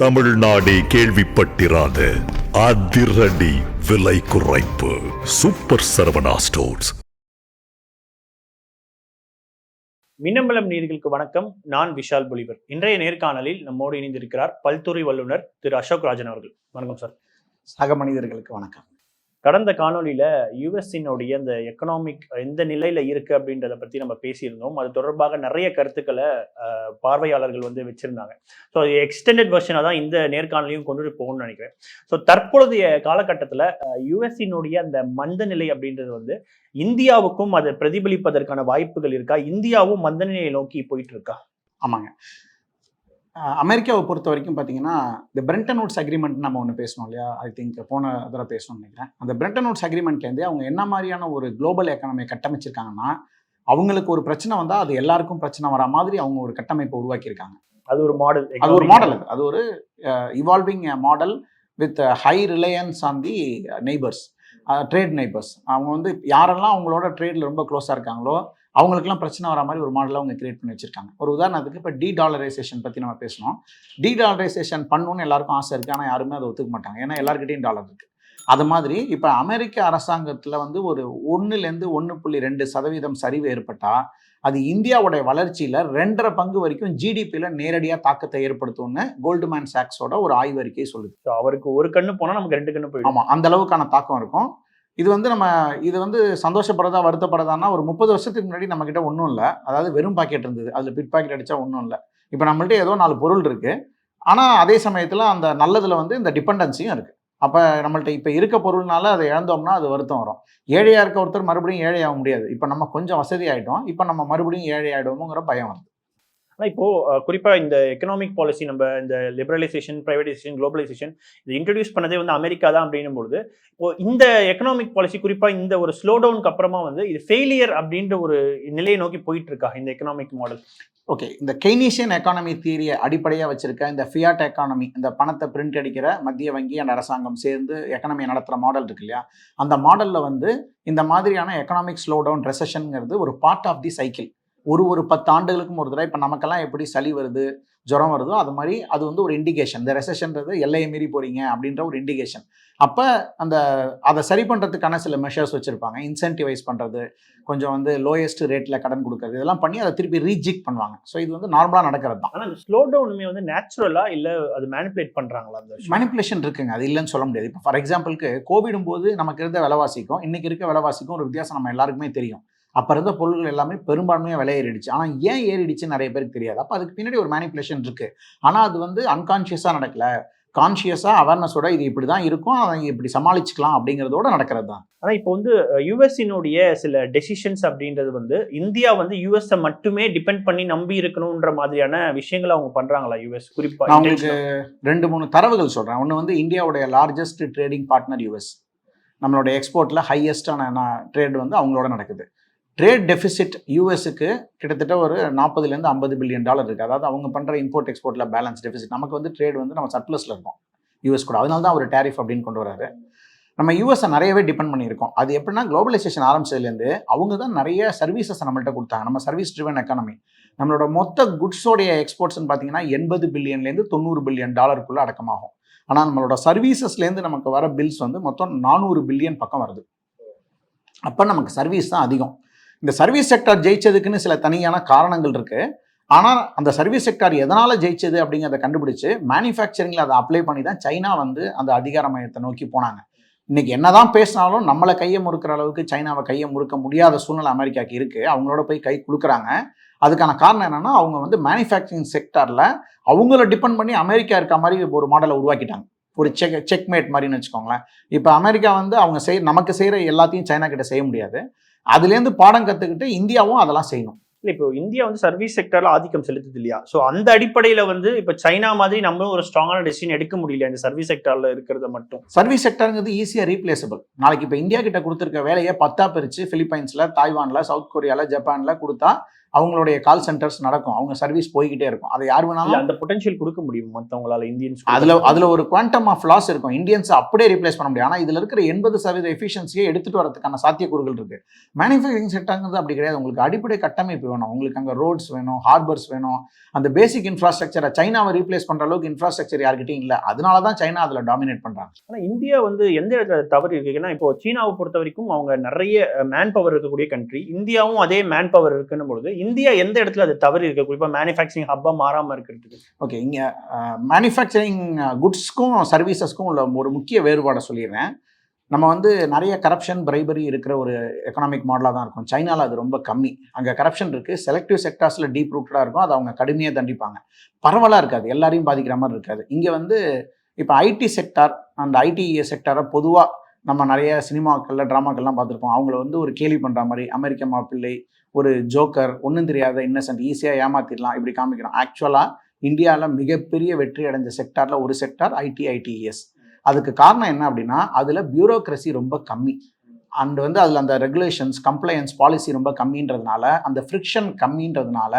தமிழ்நாடே கேள்விப்பட்டிராத அதிரடி விலை குறைப்பு. Super Saravana stores. மின்னம்பலம் நீர்களுக்கு வணக்கம். நான் விஷால் பொலிவர். இன்றைய நேர்காணலில் நம்மோடு இணைந்திருக்கிறார் பல்துறை வல்லுநர் திரு அசோக் ராஜன் அவர்கள். வணக்கம் சார். சக மனிதர்களுக்கு வணக்கம். கடந்த காணொலியில் யூஎஸ்ஸினுடைய அந்த எக்கனாமிக் எந்த நிலையில இருக்கு அப்படின்றத பத்தி நம்ம பேசியிருந்தோம். அது தொடர்பாக நிறைய கருத்துக்களை பார்வையாளர்கள் வந்து வச்சிருந்தாங்க. ஸோ அது எக்ஸ்டெண்டட் வெர்ஷனாக தான் இந்த நேர்காணலையும் கொண்டு போகணும்னு நினைக்கிறேன். ஸோ தற்பொழுதைய காலகட்டத்தில் யூஎஸ்ஸினுடைய அந்த மந்த நிலை அப்படின்றது வந்து இந்தியாவுக்கும் அதை பிரதிபலிப்பதற்கான வாய்ப்புகள் இருக்கா? இந்தியாவும் மந்த நிலையை நோக்கி போயிட்டு இருக்கா? ஆமாங்க. அமெரிக்காவை பொறுத்த வரைக்கும் பார்த்தீங்கன்னா இந்த பிரெண்டன் நோட்ஸ் அக்ரிமெண்ட் நம்ம ஒன்று பேசணும் இல்லையா? ஐ திங்க் போன தடவை பேசணும்னு நினைக்கிறேன். அந்த பிரெண்டன் நோட்ஸ் அக்ரிமெண்ட்லேருந்து அவங்க என்ன மாதிரியான ஒரு குளோபல் எக்கனாமியை கட்டமைச்சிருக்காங்கன்னா அவங்களுக்கு ஒரு பிரச்சனை வந்தால் அது எல்லாருக்கும் பிரச்சனை வரா மாதிரி அவங்க ஒரு கட்டமைப்பை உருவாக்கியிருக்காங்க. அது ஒரு மாடல் அது ஒரு மாடல் அது அது ஒரு evolving model with high reliance on the neighbours trade neighbours அவங்க வந்து யாரெல்லாம் அவங்களோட ட்ரேடில் ரொம்ப க்ளோஸாக இருக்காங்களோ அவங்களுக்குலாம் பிரச்சனை வர மாதிரி ஒரு மாடலை அவங்க கிரியேட் பண்ணி வச்சிருக்காங்க. ஒரு உதாரணத்துக்கு இப்போ டி டாலரைசேஷன் பற்றி நம்ம பேசணும். டி டாலரைசேஷன் பண்ணணும்னு எல்லாருக்கும் ஆசை இருக்குது ஆனால் யாருமே அதை ஒத்துக்க மாட்டாங்க. ஏன்னா எல்லாருக்கிட்டையும் டாலர் இருக்குது அது மாதிரி இப்போ அமெரிக்க அரசாங்கத்தில் வந்து ஒரு ஒன்றுலேருந்து ஒன்று புள்ளி ரெண்டு சதவீதம் சரிவு ஏற்பட்டால் அது இந்தியாவுடைய வளர்ச்சியில் ரெண்டரை பங்கு வரைக்கும் ஜிடிபியில் நேரடியாக தாக்கத்தை ஏற்படுத்தும்னு கோல்டுமேன் சாக்ஸோட ஒரு ஆய்வறிக்கை சொல்லுது. அவருக்கு ஒரு கண்ணு போனா நமக்கு ரெண்டு கண்ணு போயிடும். ஆமாம் அந்த அளவுக்கான தாக்கம் இருக்கும். இது வந்து நம்ம இது வந்து சந்தோஷப்படுறதா வருத்தப்படுறதான்னா ஒரு முப்பது வருஷத்துக்கு முன்னாடி நம்ம ஒன்றும் இல்லை. அதாவது வெறும் பாக்கெட் இருந்தது. அதில் பிட் பாக்கெட் அடிச்சா ஒன்றும் இல்லை. இப்போ நம்மள்ட்ட ஏதோ நாலு பொருள் இருக்குது ஆனால் அதே சமயத்தில் அந்த நல்லதில் வந்து இந்த டிபெண்டன்சியும் இருக்குது அப்போ நம்மள்ட்ட இப்போ இருக்க பொருள்னால அதை இழந்தோம்னா அது வருத்தம் வரும். ஏழையாக இருக்க ஒருத்தர் மறுபடியும் ஏழையாக முடியாது. இப்போ நம்ம கொஞ்சம் வசதி ஆகிட்டோம் இப்போ நம்ம மறுபடியும் ஏழை ஆயிடுவோங்கிற பயம் வருது ஆனால் இப்போ குறிப்பாக இந்த எக்கனாமிக் பாலிசி நம்ம இந்த லிபரலைசேஷன் ப்ரைவேடைசேஷன் குளோபலைசேஷன் இது இன்ட்ரடியூஸ் பண்ணதே வந்து அமெரிக்கா தான் அப்படின்னும் பொழுது இப்போ இந்த எக்கனாமிக் பாலிசி குறிப்பாக இந்த ஒரு ஸ்லோ டவுனுக்கு அப்புறமா வந்து இது ஃபெயிலியர் அப்படின்ற ஒரு நிலையை நோக்கி போயிட்டு இருக்கா இந்த எக்கனாமிக் மாடல் ஓகே இந்த கெய்னீஷியன் எக்கானமி தீரியை அடிப்படையாக வச்சிருக்க இந்த ஃபியாட் எக்கானமி இந்த பணத்தை பிரிண்ட் அடிக்கிற மத்திய வங்கி அண்ட் அரசாங்கம் சேர்ந்து எக்கனாமியை நடத்துகிற மாடல் இருக்கு இல்லையா? அந்த மாடலில் வந்து இந்த மாதிரியான எக்கனாமிக் ஸ்லோ டவுன் ரெசஷனுங்கிறது ஒரு பார்ட் ஆஃப் தி சைக்கிள் ஒரு ஒரு பத்து ஆண்டுகளுக்கும் ஒரு தடவை இப்போ நமக்கெல்லாம் எப்படி சளி வருது ஜுரம் வருதோ அது மாதிரி அது வந்து ஒரு இண்டிகேஷன் இந்த ரெசஷன்றது எல்லையை மீறி போறீங்க அப்படின்ற ஒரு இண்டிகேஷன் அப்போ அந்த அதை சரி பண்ணுறதுக்கான சில மெஷர்ஸ் வச்சுருப்பாங்க. இன்சென்டிவைஸ் பண்ணுறது கொஞ்சம் வந்து லோயஸ்ட் ரேட்டில் கடன் கொடுக்கறது இதெல்லாம் பண்ணி அதை திருப்பி ரீஜிக் பண்ணுவாங்க. ஸோ இது வந்து நார்மலாக நடக்கிறது தான். ஆனா இந்த ஸ்லோ டவுனுமே வந்து நேச்சுரலா இல்ல அது மேனிபுலேட் பண்றாங்களா அந்த? மேனிப்புலேஷன் இருக்குங்க. அது இல்லைன்னு சொல்ல முடியாது. இப்போ ஃபார் எக்ஸாம்பிளுக்கு கோவிடும் போது நமக்கு இருந்த விலைவாசிக்கும் இன்னைக்கு இருக்க விலைவாசிக்கும் ஒரு வித்தியாசம் நம்ம எல்லாருக்குமே தெரியும். அப்போ இருந்த பொருட்கள் எல்லாமே பெரும்பான்மையாக விலை ஏறிடுச்சு. ஆனால் ஏன் ஏறிடுச்சுன்னு நிறைய பேருக்கு தெரியாது. அப்போ அதுக்கு பின்னாடி ஒரு மேனிப்புலேஷன் இருக்கு. ஆனால் அது வந்து அன்கான்ஷியஸாக நடக்கல. கான்ஷியஸாக அவேர்னஸோட இது இப்படி தான் இருக்கும். அதை இப்படி சமாளிச்சுக்கலாம் அப்படிங்கிறதோட நடக்கிறது தான். ஆனா இப்போ வந்து யூஎஸ்இனுடைய சில டெசிஷன்ஸ் அப்படின்றது வந்து இந்தியா வந்து யூஎஸ் மட்டுமே டிபெண்ட் பண்ணி நம்பி இருக்கணும்ன்ற மாதிரியான விஷயங்களை அவங்க பண்றாங்களா யூஎஸ் குறிப்பா நான் உங்களுக்கு ரெண்டு மூணு தரவுகள் சொல்கிறேன் ஒன்று வந்து இந்தியாவுடைய லார்ஜஸ்ட் ட்ரேடிங் பார்ட்னர் யூஎஸ் நம்மளோட எக்ஸ்போர்ட்டில் ஹையஸ்டான ட்ரேட் வந்து அவங்களோட நடக்குது. ட்ரேட் டெபிசிட் யூஎஸ்க்கு கிட்டத்தட்ட ஒரு நாற்பதுலேருந்து ஐம்பது பில்லியன் டாலர் இருக்குது அதாவது அவங்க பண்ணுற இம்போர்ட் எக்ஸ்போர்ட்டில் பேலன்ஸ் டெபிசிட் நமக்கு வந்து ட்ரேட் வந்து நம்ம சர்ப்ளஸில் இருக்கோம். யூஎஸ் கூட. அதனால தான் அவர் டேரிஃப் அப்படின்னு கொண்டு வராரு. நம்ம யூஎஸ்ஸை நிறையவே டிபெண்ட் பண்ணியிருக்கோம். அது எப்படின்னா குளோபலைசேஷன் ஆரம்பிச்சதுலேருந்து அவங்க தான் நிறைய சர்வீசஸ் நம்மள்ட்ட கொடுத்தாங்க. நம்ம சர்வீஸ் ட்ரிவன் எக்கானமி நம்மளோட மொத்த குட்ஸோடைய எக்ஸ்போர்ட்ஸ்னு பார்த்தீங்கன்னா எண்பது பில்லியன்லேருந்து தொண்ணூறு பில்லியன் டாலருக்குள்ளே அடக்கமாகும். ஆனால் நம்மளோட சர்வீசஸ்லேருந்து நமக்கு வர பில்ஸ் வந்து மொத்தம் நானூறு பில்லியன் பக்கம் வருது. அப்போ நமக்கு சர்வீஸ் தான் அதிகம். இந்த சர்வீஸ் செக்டார் ஜெயிச்சதுக்குன்னு சில தனியான காரணங்கள் இருக்கு. ஆனால் அந்த சர்வீஸ் செக்டார் எதனால் ஜெயிச்சது அப்படிங்கிறத கண்டுபிடிச்சு மேனுஃபேக்சரிங்கில் அதை அப்ளை பண்ணி தான் சைனா வந்து அந்த அதிகார மையத்தை நோக்கி போனாங்க. இன்னைக்கு என்னதான் பேசினாலும் நம்மளை கையை முறுக்கிற அளவுக்கு சைனாவை கையை முறுக்க முடியாத சூழ்நிலை அமெரிக்காவுக்கு இருக்குது அவங்களோட போய் கை கொடுக்குறாங்க அதுக்கான காரணம் என்னன்னா அவங்க வந்து மேனுஃபேக்சரிங் செக்டாரில் அவங்கள டிபெண்ட் பண்ணி அமெரிக்கா இருக்க மாதிரி ஒரு மாடலை உருவாக்கிட்டாங்க. ஒரு செக் செக்மேட் மாதிரின்னு வச்சுக்கோங்களேன். இப்போ அமெரிக்கா வந்து அவங்க செய் நமக்கு செய்கிற எல்லாத்தையும் சைனா கிட்ட செய்ய முடியாது. அதுலேருந்து பாடம் கற்றுக்கிட்டு இந்தியாவும் அதெல்லாம் செய்யணும். இல்ல இப்போ இந்தியா வந்து சர்வீஸ் செக்டர்ல ஆதிக்கம் செலுத்துது இல்லையா? சோ அந்த அடிப்படையில வந்து இப்ப சைனா மாதிரி நம்மளும் ஒரு ஸ்ட்ராங்கான டெசிஷன் எடுக்க முடியல இந்த சர்வீஸ் செக்டர்ல இருக்கிறத மட்டும். சர்வீஸ் செக்டருங்கிறது ஈஸியாக ரீப்ளேசபிள் நாளைக்கு இப்போ இந்தியா கிட்ட கொடுத்துருக்க வேலையை பத்தா பிரித்து பிலிப்பைன்ஸில் தாய்வானில் சவுத் கொரியாவில் ஜப்பானில் கொடுத்தா அவங்களுடைய கால் சென்டர்ஸ் நடக்கும். அவங்க சர்வீஸ் போய்கிட்டே இருக்கும். அதை யார் வேணாலும் அந்த பொட்டன்ஷியல் கொடுக்க முடியும் மத்தவங்களால இந்தியன்ஸ் அதுல அதுல ஒரு குவாண்டம் ஆஃப் லாஸ் இருக்கும். இந்தியன்ஸ் அப்படியே ரீப்ளேஸ் பண்ண முடியும். ஆனா இதுல இருக்கிற எண்பது சதவீத எஃபிஷியன்சியை எடுத்துட்டு வரதுக்கான சாத்தியக்கூறுகள் இருக்கு. மேனுஃபேக்சரிங் செக்டர்ங்கிறது அப்படி கிடையாது. உங்களுக்கு அடிப்படை கட்டமைப்பு வேணும். உங்களுக்கு அங்க ரோட்ஸ் வேணும் ஹார்பர்ஸ் வேணும். அந்த பேசிக் இன்ஃப்ராஸ்ட்ரக்சரை சைனாவை ரீப்ளேஸ் பண்ற அளவுக்கு இன்ஃப்ராஸ்ட்ரக்சர் யார்கிட்டயும் இல்ல. அதனால தான் சைனா அதுல டாமினேட் பண்றாங்க. ஆனா இந்தியா வந்து எந்த இடத்துல தவறு இருக்கு? ஏன்னா இப்போ சீனாவை பொறுத்த வரைக்கும் அவங்க நிறைய மேன் பவர் இருக்கக்கூடிய கண்ட்ரி இந்தியாவும் அதே மேன் பவர் இருக்குன்னு பொழுது இந்தியா எந்த இடத்துல அது தவறு இருக்கு? குறிப்பா மேனுஃபேக்சரிங் ஹப்பா மாறாம இருக்கிறதுக்கு. ஓகே இங்க மேனுஃபேக்சரிங் குட்ஸ்க்கும் சர்வீசஸ்க்கும் உள்ள ஒரு முக்கிய வேறுபாடை சொல்லிடுறேன். நம்ம வந்து நிறைய கரப்ஷன் பிரைபரி இருக்கிற ஒரு எக்கனாமிக் மாடலாக தான் இருக்கும். சைனாவில் அது ரொம்ப கம்மி. அங்கே கரப்ஷன் இருக்குது செலக்டிவ் செக்டார்ஸில் டீப் ரூட்டடாக இருக்கும். அதை அவங்க கடுமையாக தண்டிப்பாங்க. பரவலாக இருக்காது. எல்லாரையும் பாதிக்கிற மாதிரி இருக்காது. இங்கே வந்து இப்போ ஐடி செக்டார் அந்த ஐடி செக்டாரை பொதுவாக நம்ம நிறைய சினிமாக்கள்ல ட்ராமாக்கள்லாம் பார்த்துருப்போம். அவங்கள வந்து ஒரு கேலி பண்ணுற மாதிரி அமெரிக்க மாப்பிள்ளை ஒரு ஜோக்கர் ஒன்றும் தெரியாத இன்னசென்ட் ஈஸியாக ஏமாத்திடலாம் இப்படி காமிக்கிறோம் ஆக்சுவலாக இந்தியாவில் மிகப்பெரிய வெற்றி அடைஞ்ச செக்டாரில் ஒரு செக்டார் ஐடி ஐடிஎஸ் அதுக்கு காரணம் என்ன அப்படின்னா அதில் பியூரோக்ரஸி ரொம்ப கம்மி. அண்ட் வந்து அதில் அந்த ரெகுலேஷன்ஸ் கம்ப்ளையன்ஸ் பாலிசி ரொம்ப கம்மின்றதுனால அந்த ஃப்ரிக்ஷன் கம்மின்றதுனால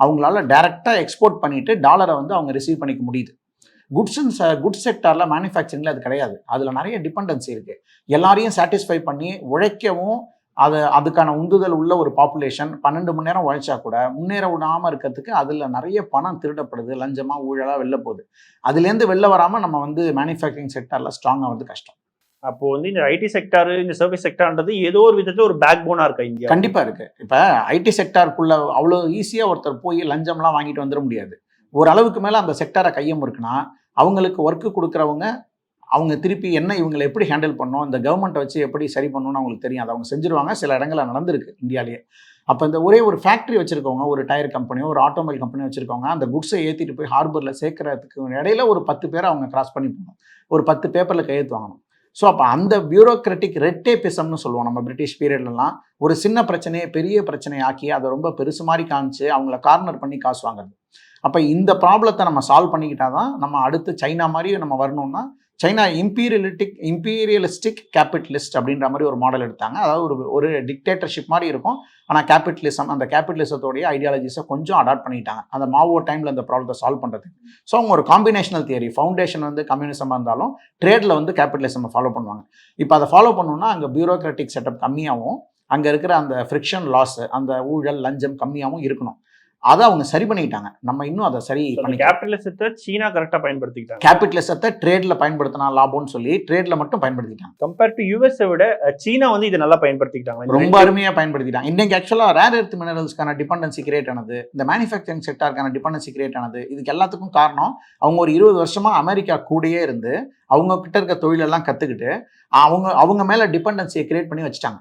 அவங்களால டைரெக்டாக எக்ஸ்போர்ட் பண்ணிட்டு டாலரை வந்து அவங்க ரிசீவ் பண்ணிக்க முடியுது. குட்ஸ் அண்ட் குட்ஸ் செக்டாரில் மேனுஃபேக்சரிங்கில் அது கிடையாது. அதில் நிறைய டிபெண்டன்சி இருக்குது எல்லாரையும் சாட்டிஸ்ஃபை பண்ணி உழைக்கவும் அது அதுக்கான உந்துதல் உள்ள ஒரு பாப்புலேஷன் பன்னெண்டு மணி நேரம் உழைச்சா கூட முன்னேற விடாமல் இருக்கிறதுக்கு அதில் நிறைய பணம் திருடப்படுது. லஞ்சமாக ஊழலாக வெளில போகுது. அதுலேருந்து வெளில வராமல் நம்ம வந்து மேனுஃபேக்சரிங் செக்டாரில் ஸ்ட்ராங்காக வந்து கஷ்டம். அப்போ வந்து இந்த ஐடி செக்டார் இந்த சர்வீஸ் செக்டார்ன்றது ஏதோ ஒரு விதத்துல ஒரு பேக் போனா இருக்கா இந்தியா கண்டிப்பாக இருக்குது இப்போ ஐடி செக்டாருக்குள்ள அவ்வளோ ஈஸியாக ஒருத்தர் போய் லஞ்சம்லாம் வாங்கிட்டு வந்துட முடியாது. ஒரு அளவுக்கு மேலே அந்த செக்டாரை கையம் இருக்குன்னா அவங்களுக்கு ஒர்க்கு கொடுக்குறவங்க அவங்க திருப்பி என்ன இவங்களை எப்படி ஹேண்டில் பண்ணணும் இந்த கவர்மெண்ட்டை வச்சு எப்படி சரி பண்ணணும்னு அவங்களுக்கு தெரியும் அதை அவங்க செஞ்சுருவாங்க சில இடங்களில் நடந்திருக்கு இந்தியாவிலேயே அப்போ இந்த ஒரே ஒரு ஃபேக்ட்ரி வச்சுருக்கவங்க ஒரு டயர் கம்பெனியோ ஒரு ஆட்டோமொபைல் கம்பெனியோ வச்சுருக்கவங்க அந்த குட்ஸை ஏற்றிட்டு போய் ஹார்பரில் சேர்க்கறதுக்கு இடையில ஒரு பத்து பேரை அவங்க கிராஸ் பண்ணி போகணும். ஒரு பத்து பேப்பரில் கையெழுத்து வாங்கணும். ஸோ அப்போ அந்த பியூரோக்ராட்டிக் ரெட்டேபிசம்னு சொல்லுவோம் நம்ம பிரிட்டிஷ் பீரியட்லலாம் ஒரு சின்ன பிரச்சனையை பெரிய பிரச்சனையாக்கி அதை ரொம்ப பெருசு மாதிரி காமிச்சு அவங்கள கார்னர் பண்ணி காசு வாங்குறது. அப்போ இந்த ப்ராப்ளத்தை நம்ம சால்வ் பண்ணிக்கிட்டா தான் நம்ம அடுத்து சைனா மாதிரி நம்ம வரணும்னா சைனா இம்பீரியலிட்டிக் இம்பீரியலிஸ்டிக் கேபிட்டலிஸ்ட் அப்படின்ற மாதிரி ஒரு மாடல் எடுத்தாங்க. அதாவது ஒரு ஒரு டிக்டேட்டர்ஷிப் மாதிரி இருக்கும். ஆனால் கேபிட்டலிசம் அந்த கேபிட்டலிசத்தோடைய ஐடியாலஜிஸை கொஞ்சம் அடாப்ட் பண்ணிட்டாங்க. அந்த மாவோ டைமில் அந்த ப்ராப்ளத்தை சால்வ் பண்ணுறதுக்கு ஸோ அவங்க ஒரு காம்பினேஷனல் தியரி ஃபவுண்டேஷன் வந்து கம்யூனிசமாக இருந்தாலும் ட்ரேடில் வந்து கேபிட்டலிசம் ஃபாலோ பண்ணுவாங்க. இப்போ அதை ஃபாலோ பண்ணோம்னா அங்கே பியூரோக்ராட்டிக் செட்டப் கம்மியாகவும் அங்கே இருக்கிற அந்த ஃப்ரிக்ஷன் லாஸ் அந்த ஊழல் லஞ்சம் கம்மியாகவும் இருக்கணும். அதை அவங்க சரி பண்ணிக்கிட்டாங்க. நம்ம இன்னும் அதை சரி பண்ணி கேபிட்டலிசத்தை சீனா கரெக்டா பயன்படுத்திக்கிட்டாங்க. கேபிட்டலிசத்தை ட்ரேட்ல பயன்படுத்தினா லாபம்னு சொல்லி ட்ரேட்ல மட்டும் பயன்படுத்திட்டாங்க. கம்பேர் டு யூஎஸ் விட சீனா வந்து இதை நல்லா பயன்படுத்திக்கிட்டாங்க. ரொம்ப அருமையா பயன்படுத்திட்டாங்க. இன்னைக்கு ஆக்சுவலா ரேர் எர்த் மினரல்ஸ்க்கான டிபெண்டன்சி கிரியேட் ஆனது இந்த மேனுஃபேக்சரிங் செக்டாருக்கான டிபெண்டன்சி கிரியேட் ஆனது இதுக்கு எல்லாத்துக்கும் காரணம் அவங்க ஒரு இருபது வருஷமா அமெரிக்கா கூடயே இருந்து அவங்க கிட்ட இருக்க தொழிலெல்லாம் கத்துக்கிட்டு அவங்க அவங்க மேல டிபெண்டன்சியை கிரியேட் பண்ணி வச்சுட்டாங்க.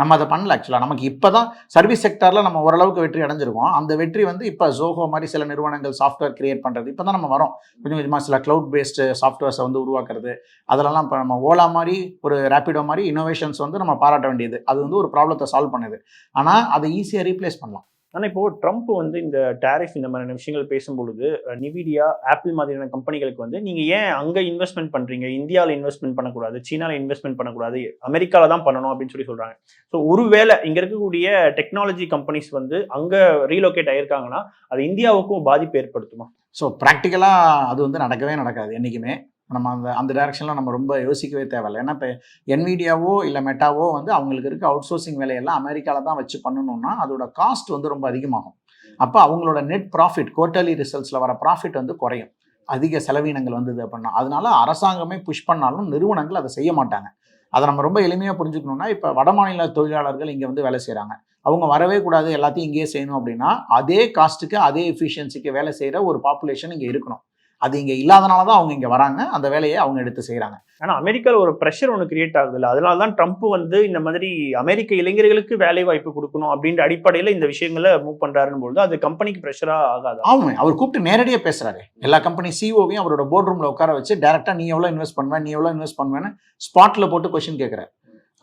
நம்ம அதை பண்ணல ஆக்சுவலாக நமக்கு இப்போ தான் சர்வீஸ் செக்டாரில் நம்ம ஓரளவுக்கு வெற்றி அடைஞ்சிருக்கோம். அந்த வெற்றி வந்து இப்போ ஜோஹோ மாதிரி சில நிறுவனங்கள் சாஃப்ட்வேர் கிரியேட் பண்ணுறது இப்போ தான் நம்ம வரோம். கொஞ்சம் கொஞ்சமாக சில க்ளவுட் பேஸ்டு சாஃப்ட்வேர்ஸை வந்து உருவாக்குறது அதெல்லாம் இப்போ நம்ம ஓலா மாதிரி ஒரு ரேப்பிடோ மாதிரி இனோவேஷன்ஸ் வந்து நம்ம பாராட்ட வேண்டியது. அது வந்து ஒரு ப்ராப்ளத்தை சால்வ் பண்ணுது. ஆனால் அதை ஈஸியாக ரீப்ளேஸ் பண்ணலாம். ஆனால் இப்போ ட்ரம்ப் வந்து இந்த டேரிஃப் இந்த மாதிரியான விஷயங்கள் பேசும்பொழுது நிவிடியா ஆப்பிள் மாதிரியான கம்பெனிகளுக்கு வந்து நீங்கள் ஏன் அங்கே இன்வெஸ்ட்மெண்ட் பண்ணுறீங்க இந்தியாவில் இன்வெஸ்ட்மெண்ட் பண்ணக்கூடாது சீனால இன்வெஸ்ட்மெண்ட் பண்ணக்கூடாது அமெரிக்காவில் தான் பண்ணணும் அப்படின்னு சொல்லி சொல்கிறாங்க ஸோ ஒருவேளை இங்கே இருக்கக்கூடிய டெக்னாலஜி கம்பெனிஸ் வந்து அங்கே ரீலோகேட் ஆகியிருக்காங்கன்னா அது இந்தியாவுக்கும் பாதிப்பு ஏற்படுத்துமா? ஸோ ப்ராக்டிக்கலாக அது வந்து நடக்கவே நடக்காது என்றைக்குமே நம்ம அந்த அந்த டைரக்ஷனில் நம்ம ரொம்ப யோசிக்கவே தேவையில்லை. ஏன்னா இப்போ என்விடியாவோ இல்லை மெட்டாவோ வந்து அவங்களுக்கு இருக்க அவுட் சோர்சிங் வேலையெல்லாம் அமெரிக்காவில் தான் வச்சு பண்ணணும்னா அதோட காஸ்ட் வந்து ரொம்ப அதிகமாகும். அப்போ அவங்களோட நெட் ப்ராஃபிட் குவார்ட்டர்லி ரிசல்ட்ஸில் வர ப்ராஃபிட் வந்து குறையும். அதிக செலவினங்கள் வந்தது அப்படின்னா. அதனால அரசாங்கமே புஷ் பண்ணாலும் நிறுவனங்கள் அதை செய்ய மாட்டாங்க. அதை நம்ம ரொம்ப எளிமையாக புரிஞ்சுக்கணும்னா இப்போ வடமாநில தொழிலாளர்கள் இங்கே வந்து வேலை செய்கிறாங்க அவங்க வரவே கூடாது எல்லாத்தையும் இங்கேயே செய்யணும் அப்படின்னா அதே காஸ்ட்டுக்கு அதே எஃபிஷியன்சிக்கு வேலை செய்கிற ஒரு பாப்புலேஷன் இங்கே இருக்கணும். அது இங்கே இல்லாதனால தான் அவங்க இங்கே வராங்க. அந்த வேலையை அவங்க எடுத்து செய்கிறாங்க ஆனா அமெரிக்கால ஒரு ப்ரெஷர் ஒன்று கிரியேட் ஆகுது இல்லை அதனால தான் ட்ரம்ப் வந்து இந்த மாதிரி அமெரிக்க இளைஞர்களுக்கு வேலை வாய்ப்பு கொடுக்கணும் அப்படின்ற அடிப்படையில இந்த விஷயங்களை மூவ் பண்றாருன்னு பொழுது அது கம்பெனிக்கு ப்ரெஷரா ஆகாதா? ஆமாம் அவர் கூப்பிட்டு நேரடியாக பேசுறாரு. எல்லா கம்பெனி சிஓவையும் அவரோட போர்ட் ரூமில் உட்கார வச்சு டேரெக்டாக நீ எவ்வளோ இன்வெஸ்ட் பண்ணுவேன் நீ எவ்வளோ இன்வெஸ்ட் பண்ணுவேன்னு ஸ்பாட்டில் போட்டு கொஷின் கேட்குறாரு.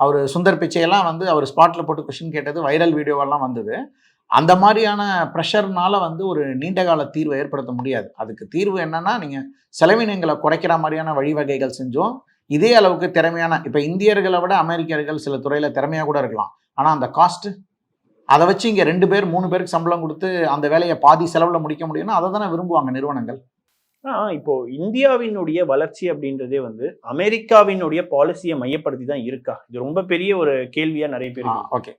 அவர் சுந்தர் பிச்சையெல்லாம் வந்து அவர் ஸ்பாட்டில் போட்டு கொஷின் கேட்டது வைரல் வீடியோவெல்லாம் வந்தது. அந்த மாதிரியான ப்ரெஷர்னால வந்து ஒரு நீண்ட கால தீர்வை ஏற்படுத்த முடியாது. அதுக்கு தீர்வு என்னன்னா நீங்கள் செலவினங்களை குறைக்கிற மாதிரியான வழிவகைகள் செஞ்சோம். இதே அளவுக்கு திறமையான இப்போ இந்தியர்களை விட அமெரிக்கர்கள் சில துறையில் திறமையாக கூட இருக்கலாம். ஆனால் அந்த காஸ்ட்டு அதை வச்சு இங்கே ரெண்டு பேர் மூணு பேருக்கு சம்பளம் கொடுத்து அந்த வேலையை பாதி செலவில் முடிக்க முடியும்னா அதை தானே விரும்புவாங்க நிறுவனங்கள். ஆ இப்போ இந்தியாவினுடைய வளர்ச்சி அப்படின்றதே வந்து அமெரிக்காவினுடைய பாலிசியை மையப்படுத்தி தான் இருக்கா? இது ரொம்ப பெரிய ஒரு கேள்வியா நிறைய பேர் ஓகே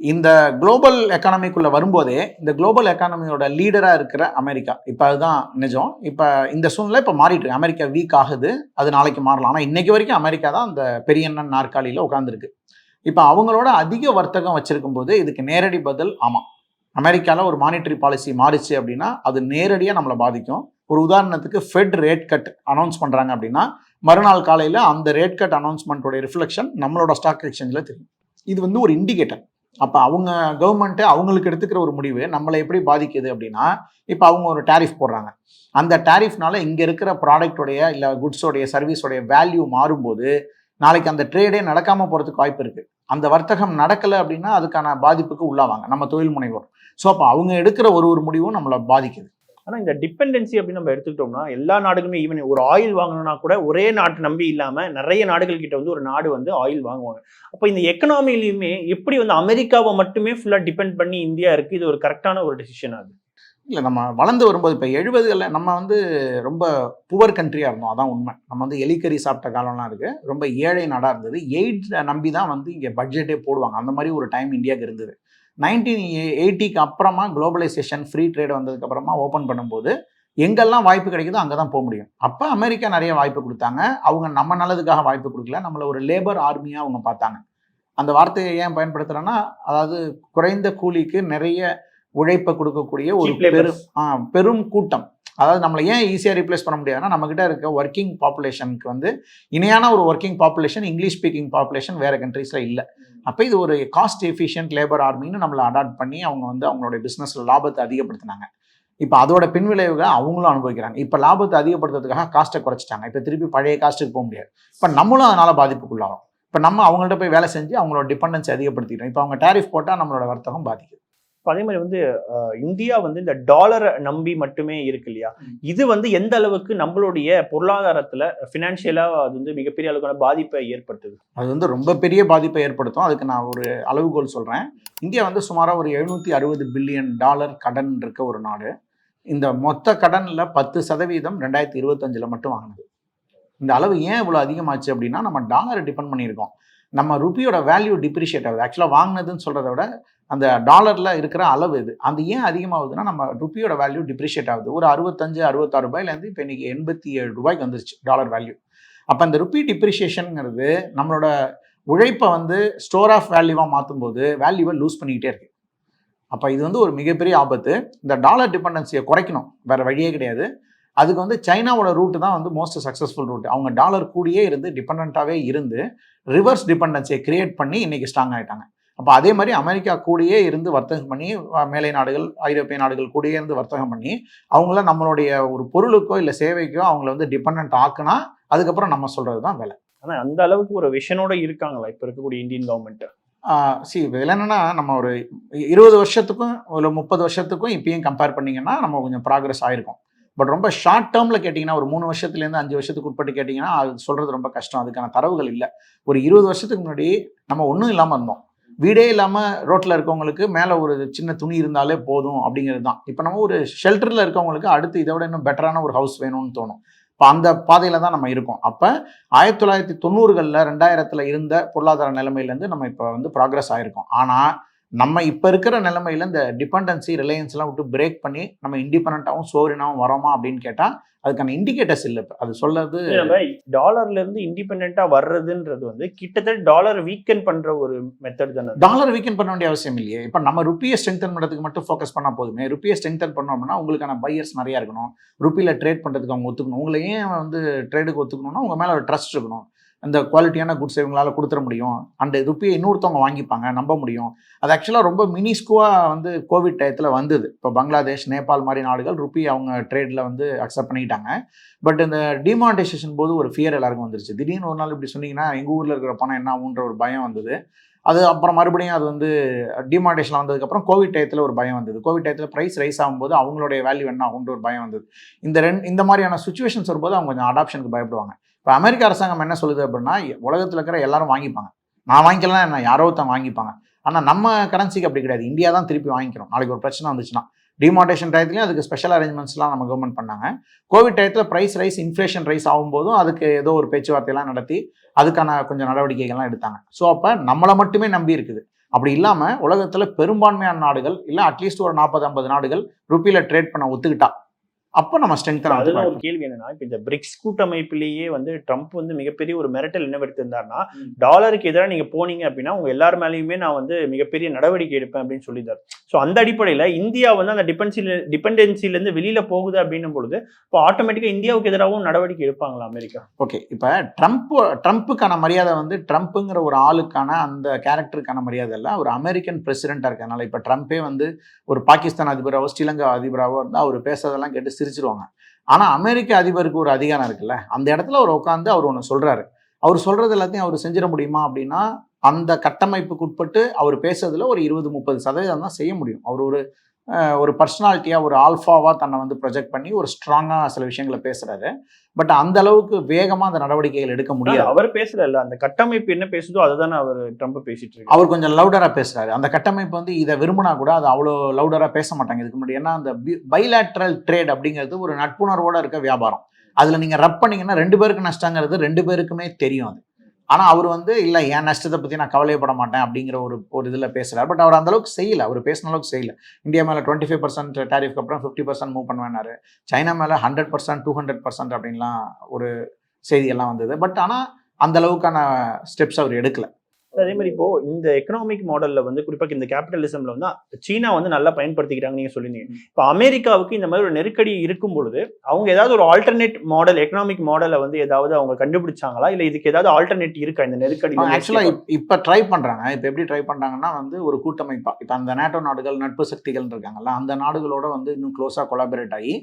இந்த குளோபல் எக்கானமிக்குள்ள வரும்போதே இந்த குளோபல் எக்கானமியோட லீடரா இருக்கிற அமெரிக்கா. இப்போ அதுதான் நிஜம். இப்போ இந்த சூழ்நிலை இப்போ மாறிட்டு இருக்கு. அமெரிக்கா வீக் ஆகுது. அது நாளைக்கு மாறலாம். ஆனால் இன்னைக்கு வரைக்கும் அமெரிக்கா தான் அந்த பெரிய அண்ணன் நாற்காலியில் உட்காந்துருக்கு இப்போ அவங்களோட அதிக வர்த்தகம் வச்சிருக்கும் போது இதுக்கு நேரடி பதில் ஆமாம். அமெரிக்காவில் ஒரு மானிட்டரி பாலிசி மாறிச்சு அப்படின்னா அது நேரடியாக நம்மளை பாதிக்கும். ஒரு உதாரணத்துக்கு ஃபெட் ரேட் கட் அனௌன்ஸ் பண்ணுறாங்க அப்படின்னா மறுநாள் காலையில் அந்த ரேட் கட் அனௌன்ஸ்மெண்ட்டோட ரிஃப்ளெக்ஷன் நம்மளோட ஸ்டாக் எக்ஸ்சேஞ்சில் தெரியும். இது வந்து ஒரு இண்டிகேட்டர் அப்போ அவங்க கவர்மெண்ட்டு அவங்களுக்கு எடுத்துக்கிற ஒரு முடிவு நம்மளை எப்படி பாதிக்குது அப்படின்னா இப்போ அவங்க ஒரு டேரிஃப் போடுறாங்க. அந்த டேரிஃப்னால இங்கே இருக்கிற ப்ராடக்டோடைய இல்லை குட்ஸோடைய சர்வீஸோடைய வேல்யூ மாறும்போது நாளைக்கு அந்த ட்ரேடே நடக்காமல் போகிறதுக்கு வாய்ப்பு இருக்குது அந்த வர்த்தகம் நடக்கலை அப்படின்னா அதுக்கான பாதிப்புக்கு உள்ளாவாங்க. நம்ம தொழில் முனைவோர். ஸோ அப்போ அவங்க எடுக்கிற ஒரு ஒரு முடிவும் நம்மளை பாதிக்குது. ஆனால் இந்த டிபெண்டன்சி அப்படின்னு நம்ம எடுத்துக்கிட்டோம்னா எல்லா நாடுகளுமே ஈவன் ஒரு ஆயில் வாங்கணும்னா கூட ஒரே நாட்டு நம்பி இல்லாமல் நிறைய நாடுகள் கிட்ட வந்து ஒரு நாடு வந்து ஆயில் வாங்குவாங்க. அப்போ இந்த எக்கனாமிலையுமே எப்படி வந்து அமெரிக்காவை மட்டுமே ஃபுல்லாக டிபெண்ட் பண்ணி இந்தியா இருக்குது இது ஒரு கரெக்டான ஒரு டெசிஷன் அது? இல்லை நம்ம வளர்ந்து வரும்போது இப்போ எழுபதுகளில் நம்ம வந்து ரொம்ப புவர் கண்ட்ரியாக இருந்தோம். அதான் உண்மை. நம்ம வந்து எலிக்கறி சாப்பிட்ட காலம்லாம் இருக்குது ரொம்ப ஏழை நாடாக இருந்தது. எய்ட் நம்பி தான் வந்து இங்கே பட்ஜெட்டே போடுவாங்க. அந்த மாதிரி ஒரு டைம் இந்தியாவுக்கு இருந்தது. நைன்டீன் எயிட்டிக்கு அப்புறமா குளோபலைசேஷன் ஃப்ரீ ட்ரேட் வந்ததுக்கப்புறமா ஓப்பன் பண்ணும்போது எங்கெல்லாம் வாய்ப்பு கிடைக்குதோ அங்கே தான் போக முடியும். அப்போ அமெரிக்கா நிறைய வாய்ப்பு கொடுத்தாங்க. அவங்க நம்ம நல்லதுக்காக வாய்ப்பு கொடுக்கல. நம்மளை ஒரு லேபர் ஆர்மியாக அவங்க பார்த்தாங்க. அந்த வார்த்தையை ஏன் பயன்படுத்துகிறேன்னா அதாவது குறைந்த கூலிக்கு நிறைய உழைப்பை கொடுக்கக்கூடிய ஒரு. பெரும் பெரும் கூட்டம். அதாவது நம்மளை ஏன் ஈஸியாக ரீப்ளேஸ் பண்ண முடியாதுன்னா நம்மகிட்ட இருக்க ஒர்க்கிங் பாப்புலேஷனுக்கு வந்து இணையான ஒரு working population English speaking population வேற கண்ட்ரீஸில் இல்லை. அப்போ இது ஒரு காஸ்ட் எஃபிஷியன்ட் லேபர் ஆர்மின்னு நம்மளை அடாப்ட் பண்ணி அவங்க வந்து அவங்களுடைய பிஸ்னஸில் லாபத்தை அதிகப்படுத்தினாங்க. இப்போ அதோட பின்விளைவுகளை அவங்களும் அனுபவிக்கிறாங்க. இப்போ லாபத்தை அதிகப்படுத்துறதுக்காக காஸ்ட்டை குறைச்சிட்டாங்க. இப்போ திருப்பி பழைய காஸ்ட்டுக்கு போக முடியாது. இப்போ நம்மளும் அதனால் பாதிப்புக்குள்ளாகும். இப்போ நம்ம அவங்கள்ட்ட போய் வேலை செஞ்சு அவங்களோட டிபெண்டன்சி அதிகப்படுத்திக்கிறோம் இப்போ அவங்க டேரிஃப் போட்டால் நம்மளோட வர்த்தகம் பாதிக்குது. இப்ப அதே மாதிரி வந்து இந்தியா வந்து இந்த டாலரை நம்பி மட்டுமே இருக்கு இல்லையா? இது வந்து எந்த அளவுக்கு நம்மளுடைய பொருளாதாரத்துல பினான்சியலா அது வந்து மிகப்பெரிய அளவுக்கான பாதிப்பை ஏற்படுத்துது? அது வந்து ரொம்ப பெரிய பாதிப்பை ஏற்படுத்தும். அதுக்கு நான் ஒரு அளவுகோல் சொல்கிறேன் இந்தியா வந்து சுமாராக ஒரு எழுநூற்றி அறுபது பில்லியன் டாலர் கடன் இருக்க ஒரு நாடு. இந்த மொத்த கடனில் பத்து சதவீதம் ரெண்டாயிரத்தி இருபத்தஞ்சில் மட்டும் வாங்கினது. இந்த அளவு ஏன் இவ்வளோ அதிகமாச்சு அப்படின்னா நம்ம டாலரை டிபெண்ட் பண்ணியிருக்கோம். நம்ம ருபியோட வேல்யூ டிப்ரிஷியேட் ஆகுது. ஆக்சுவலாக வாங்கினதுன்னு சொல்கிறத விட அந்த டாலரில் இருக்கிற அளவு இது. அது ஏன் அதிகமாகுதுன்னா நம்ம ருப்பியோட வேல்யூ டிப்ரிஷியேட் ஆகுது. ஒரு அறுபத்தஞ்சு அறுபத்தாறு ரூபாயிலேருந்து இப்போ இன்றைக்கி எண்பத்தி ஏழு ரூபாய்க்கு வந்துருச்சு டாலர் வேல்யூ அப்போ அந்த ருப்பி டிப்ரிஷியேஷனுங்கிறது நம்மளோட உழைப்பை வந்து ஸ்டோர் ஆஃப் வேல்யூவாக மாற்றும் போது வேல்யூவை லூஸ் பண்ணிக்கிட்டே இருக்கு. அப்போ இது வந்து ஒரு மிகப்பெரிய ஆபத்து. இந்த டாலர் டிபெண்டன்சியை குறைக்கணும். வேற வழியே கிடையாது. அதுக்கு வந்து சைனாவோட ரூட்டு தான் வந்து மோஸ்ட் சக்ஸஸ்ஃபுல் ரூட் அவங்க டாலர் கூடயே இருந்து டிபெண்ட்டாகவே இருந்து ரிவர்ஸ் டிபெண்டன்சியை கிரியேட் பண்ணி இன்னைக்கு ஸ்ட்ராங் ஆகிட்டாங்க அப்போ அதே மாதிரி அமெரிக்கா கூடயே இருந்து வர்த்தகம் பண்ணி மேலை நாடுகள் ஐரோப்பிய நாடுகள் கூடயே இருந்து வர்த்தகம் பண்ணி அவங்கள நம்மளுடைய ஒரு பொருளுக்கோ இல்லை சேவைக்கோ அவங்கள வந்து டிபெண்ட் ஆக்குனா அதுக்கப்புறம் நம்ம சொல்றது தான் வேலை. ஆனா அந்த அளவுக்கு ஒரு விஷனோட இருக்காங்களா? இப்ப இருக்கக்கூடிய இந்தியன் கவர்மெண்ட் சி இதில் என்னன்னா நம்ம ஒரு இருபது வருஷத்துக்கும் ஒரு முப்பது வருஷத்துக்கும் இப்பயும் கம்பேர் பண்ணீங்கன்னா நம்ம கொஞ்சம் ப்ராக்ரஸ் ஆயிருக்கும். பட் ரொம்ப ஷார்ட் டேர்மில் கேட்டிங்கன்னா ஒரு மூணு வருஷத்துலேருந்து அஞ்சு வருஷத்துக்கு உட்பட்டு கேட்டிங்கன்னா அது சொல்கிறது ரொம்ப கஷ்டம். அதுக்கான தரவுகள் இல்லை. ஒரு இருபது வருஷத்துக்கு முன்னாடி நம்ம ஒன்றும் இல்லாமல் இருந்தோம். வீடே இல்லாமல் ரோட்டில் இருக்கவங்களுக்கு மேலே ஒரு சின்ன துணி இருந்தாலே போதும் அப்படிங்கிறது தான். இப்போ நம்ம ஒரு ஷெல்டரில் இருக்கவங்களுக்கு அடுத்து இதை விட இன்னும் பெட்டரான ஒரு ஹவுஸ் வேணும்னு தோணும். இப்போ அந்த பாதையில் தான் நம்ம இருக்கோம். அப்போ ஆயிரத்தி தொள்ளாயிரத்தி தொண்ணூறுகளில் ரெண்டாயிரத்தில் இருந்த பொருளாதார நிலைமையிலேருந்து நம்ம இப்போ வந்து ப்ராக்ரஸ் ஆகிருக்கோம் ஆனால் நம்ம இப்போ இருக்கிற நிலைமையில இந்த டிபெண்டன்சி ரிலையன்ஸ்லாம் விட்டு பிரேக் பண்ணி நம்ம இண்டிபெண்ட்டாகவும் சோரினாவும் வரோமா அப்படின்னு கேட்டால் அதுக்கான இண்டிகேட்டர்ஸ் இல்லை. அது சொல்றது நம்ம டாலர்ல இருந்து இண்டிபெண்டா வர்றதுன்றது வந்து கிட்டத்தட்ட டாலர் வீக்கன் பண்ற ஒரு மெத்தட் தானே. டாலர் வீக்கெண்ட் பண்ண வேண்டிய அவசியம் இல்லையே. இப்போ நம்ம ருப்பியை ஸ்ட்ரெங்தன் பண்ணுறதுக்கு மட்டும் ஃபோக்கஸ் பண்ணால் போதுமே. ருப்பியை ஸ்ட்ரெங்தன் பண்ணோம் அப்படின்னா உங்களுக்கான பையர்ஸ் நிறையா இருக்கணும். ருப்பியில் ட்ரேட் பண்ணுறதுக்கு அவங்க ஒத்துக்கணும். உங்களை ஏன் வந்து ட்ரேடுக்கு ஒத்துக்கணும்னா உங்கள் மேலே ஒரு ட்ரஸ்ட் இருக்கணும். அந்த குவாலிட்டியான குட்ஸ் இவங்களால கொடுத்துட முடியும். அந்த ருப்பியை இன்னொருத்தவங்க வாங்கிப்பாங்க நம்ப முடியும். அது ஆக்சுவலாக ரொம்ப மினிஸ்குவாக வந்து கோவிட் டயத்தில் வந்தது. இப்போ பங்களாதேஷ் நேபாள் மாதிரி நாடுகள் ருப்பி அவங்க ட்ரேடில் வந்து அக்செப்ட் பண்ணிக்கிட்டாங்க. பட் இந்த டிமானிட்டைசேஷன் போது ஒரு ஃபியர் எல்லாருக்கும் வந்துருச்சு. திடீர்னு ஒரு நாள் இப்படி சொன்னீங்கன்னா எங்கள் ஊரில் இருக்கிற பணம் என்ன ஆகுன்ற ஒரு பயம் வந்தது. அது அப்புறம் மறுபடியும் அது வந்து டிமாண்டேஷன் வந்ததுக்கப்புறம் கோவிட் டயத்தில் ஒரு பயம் வந்தது. கோவிட் டயத்தில் ப்ரைஸ் ரைஸ் ஆகும்போது அவங்களுடைய வேல்யூ என்ன ஆகுன்ற ஒரு பயம் வந்தது. இந்த ரெண்டு இந்த மாதிரியான சுச்சுவேஷன்ஸ் வரும்போது அவங்க கொஞ்சம் அடாப்ஷனுக்கு பயப்படுவாங்க. இப்போ அமெரிக்க அரசாங்கம் என்ன சொல்லுது அப்படின்னா உலகத்தில் இருக்கிற எல்லாரும் வாங்கிப்பாங்க. நான் வாங்கிக்கலாம் என்ன? யாரோ ஒருத்தன் வாங்கிப்பாங்க. ஆனால் நம்ம கரன்சிக்கு அப்படி கிடையாது. இந்தியா தான் திருப்பி வாங்கிக்கிறோம். நாளைக்கு ஒரு பிரச்சனை வந்துச்சுன்னா. டிமார்டேஷன் டயத்துலேயும் அதுக்கு ஸ்பெஷல் அரேஞ்ச்மெண்ட்ஸ்லாம் நம்ம கவர்மெண்ட் பண்ணாங்க. கோவிட் டயத்தில் ப்ரைஸ் ரைஸ் இன்ஃப்ளேஷன் ரைஸ் ஆகும்போதும் அதுக்கு ஏதோ ஒரு பேச்சுவார்த்தையெல்லாம் நடத்தி அதுக்கான கொஞ்சம் நடவடிக்கைகள்லாம் எடுத்தாங்க. ஸோ அப்போ நம்மளை மட்டுமே நம்பி இருக்குது. அப்படி இல்லாமல் உலகத்தில் பெரும்பான்மையான நாடுகள் இல்லை அட்லீஸ்ட் ஒரு நாற்பது ஐம்பது நாடுகள் ருப்பியில் ட்ரேட் பண்ண ஒத்துக்கிட்டா. அப்போ நம்ம ஸ்ட்ரென்த் அதுதான் ஒரு கேள்வி என்னன்னா இப்ப இந்த பிரிக்ஸ் கூட்டமைப்பிலேயே வந்து ட்ரம்ப் வந்து மிகப்பெரிய ஒரு மிரட்டல் என்ன எடுத்திருந்தாருன்னா. டாலருக்கு எதிராக நீங்க போனீங்க அப்படின்னா உங்க எல்லார் மேலேயுமே நான் வந்து மிகப்பெரிய நடவடிக்கை எடுப்பேன் அப்படின்னு சொல்லியிருந்தாரு. ஸோ அந்த அடிப்படையில இந்தியா வந்து அந்த டிபென்சில டிபெண்டன்சில இருந்து வெளியில போகுது அப்படின்னும் பொழுது இப்போ ஆட்டோமேட்டிக்கா இந்தியாவுக்கு எதிராகவும் நடவடிக்கை எடுப்பாங்களா அமெரிக்கா? ஓகே இப்போ ட்ரம்ப் ட்ரம்ப்புக்கான மரியாதை வந்து ட்ரம்ப்புங்கிற ஒரு ஆளுக்கான அந்த கேரக்டருக்கான மரியாதை இல்லை. அவர் அமெரிக்கன் பிரசிடென்ட்டாக இருக்கனால இப்போ ட்ரம்ப்பே வந்து ஒரு பாகிஸ்தான் அதிபராவோ ஸ்ரீலங்கா அதிபராவோ இருந்தால் அவர் பேசுறதெல்லாம் கேட்டு சிரிச்சிருவாங்க. ஆனால் அமெரிக்க அதிபருக்கு ஒரு அதிகாரம் இருக்குல்ல அந்த இடத்துல அவர் உட்காந்து அவர் ஒன்று சொல்கிறாரு அவர் சொல்கிறது எல்லாத்தையும் அவர் செஞ்சிட முடியுமா அப்படின்னா அந்த கட்டமைப்புக்கு உட்பட்டு அவர் பேசுறதுல ஒரு இருபது முப்பது சதவீதம் தான் செய்ய முடியும். அவர் ஒரு ஒரு பர்சனாலிட்டியாக ஒரு ஆல்ஃபாவாக தன்னை வந்து ப்ரொஜெக்ட் பண்ணி ஒரு ஸ்ட்ராங்காக சில விஷயங்களை பேசுகிறாரு பட் அந்த அளவுக்கு வேகமாக அந்த நடவடிக்கைகள் எடுக்க முடியாது. அவர் பேசல அந்த கட்டமைப்பு என்ன பேசுதோ அதுதானே அவர் ட்ரம்ப் பேசிட்டு இருக்காரு. அவர் கொஞ்சம் லவுடரா பேசுறாரு. அந்த கட்டமைப்பு வந்து இதை விரும்பினா கூட அது அவ்வளோ லவுடரா பேச மாட்டாங்க. இதுக்கு முன்னாடி ஏன்னா அந்த பைலாட்ரல் ட்ரேட் அப்படிங்கிறது ஒரு நட்புணர்வோட இருக்க வியாபாரம். அதுல நீங்க ரப் பண்ணீங்கன்னா ரெண்டு பேருக்கு நஷ்டங்கிறது ரெண்டு பேருக்குமே தெரியும் அது. ஆனால் அவர் வந்து இல்லை என் நஷ்டத்தை பற்றி நான் கவலைப்பட மாட்டேன் அப்படிங்கிற ஒரு ஒரு இதில் பேசுகிறார் பட் அவர் அந்த அளவுக்கு அவர் பேசின அளவுக்கு செய்யல. இந்தியா மேலே டுவெண்ட்டி ஃபைவ் பர்சன்ட் டேரிஃப்க்கு அப்புறம் ஃபிஃப்டி பர்சன்ட் மூவ் பண்ணுவேனாரு சைனா மேலே hundred percent two hundred percent அப்படின்லாம் ஒரு செய்தியெல்லாம் வந்தது. பட் ஆனால் அந்த அளவுக்கான ஸ்டெப்ஸ் அவர் எடுக்கலை. அதே மாதிரி இப்போ இந்த எக்கனாமிக் மாடல்ல வந்து குறிப்பாக இந்த கேபிட்டலிசம்ல வந்து சீனா வந்து நல்லா பயன்படுத்திக்கிறாங்க நீங்க சொல்லிருந்தீங்க இப்போ அமெரிக்காவுக்கு இந்த மாதிரி ஒரு நெருக்கடி இருக்கும் பொழுது அவங்க ஏதாவது ஒரு ஆல்டர்னேட் மாடல் எக்கனாமிக் மாடலை வந்து ஏதாவது அவங்க கண்டுபிடிச்சாங்களா? இல்ல இதுக்கு ஏதாவது ஆல்டர்னேட் இருக்கா இந்த நெருக்கடி ஆக்சுவலா இப்போ ட்ரை பண்றாங்க. இப்போ எப்படி ட்ரை பண்றாங்கன்னா வந்து ஒரு கூட்டமைப்பா இப்போ அந்த நேட்டோ நாடுகள் நட்பு சக்திகள் இருக்காங்கல்ல அந்த நாடுகளோட வந்து இன்னும் க்ளோஸா கொலாபரேட் ஆகி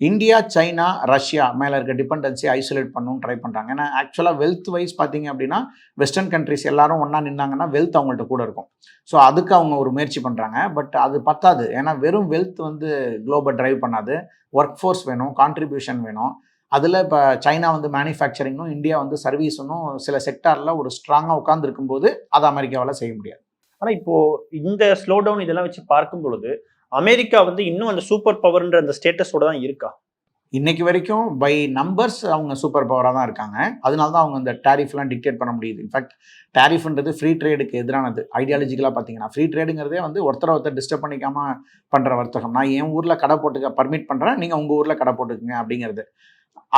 இந்தியா சைனா ரஷ்யா மேலே இருக்க டிபெண்டன்சி ஐசோலேட் பண்ணணும்னு ட்ரை பண்ணுறாங்க ஏன்னா ஆக்சுவலாக வெல்த் வைஸ் பார்த்தீங்க அப்படின்னா வெஸ்டர்ன் கண்ட்ரிஸ் எல்லாரும் ஒன்றா நின்னாங்கன்னா வெல்த் அவங்கள்ட்ட கூட இருக்கும். ஸோ அதுக்கு அவங்க ஒரு முயற்சி பண்ணுறாங்க பட் அது பத்தாது. ஏன்னா வெறும் வெல்த் வந்து குளோபல் டிரைவ் பண்ணாது. ஒர்க் ஃபோர்ஸ் வேணும் கான்ட்ரிபியூஷன் வேணும். அதில் இப்போ சைனா வந்து மேனுஃபேக்சரிங்கும் இந்தியா வந்து சர்வீஸும் சில செக்டாரில் ஒரு ஸ்ட்ராங்காக உட்காந்துருக்கும் போது அது அமெரிக்காவால் செய்ய முடியாது. ஆனால் இப்போது இந்த ஸ்லோ டவுன் இதெல்லாம் வச்சு பார்க்கும் பொழுது அமெரிக்கா வந்து இன்னும் அந்த சூப்பர் பவர்ன்ற அந்த ஸ்டேட்டஸோட தான் இருக்கா? இன்னைக்கு வரைக்கும் பை நம்பர்ஸ் அவங்க சூப்பர் பவராக தான் இருக்காங்க. அதனால தான் அவங்க அந்த டேரிஃப்லாம் டிக்டேட் பண்ண முடியுது. இன்ஃபேக்ட் டேரிஃப்ன்றது ஃப்ரீ ட்ரேடுக்கு எதிரானது. ஐடியாலஜிக்கலாக பார்த்தீங்கன்னா ஃப்ரீ ட்ரேடுங்கிறதே வந்து ஒருத்தரை ஒருத்தர் டிஸ்டர்ப் பண்ணிக்காமல் பண்ணுற வர்த்தகம். நான் என் ஊரில் கடை போட்டுக்க பர்மிட் பண்ணுறேன் நீங்கள் உங்கள் ஊரில் கடை போட்டுக்குங்க அப்படிங்கிறது.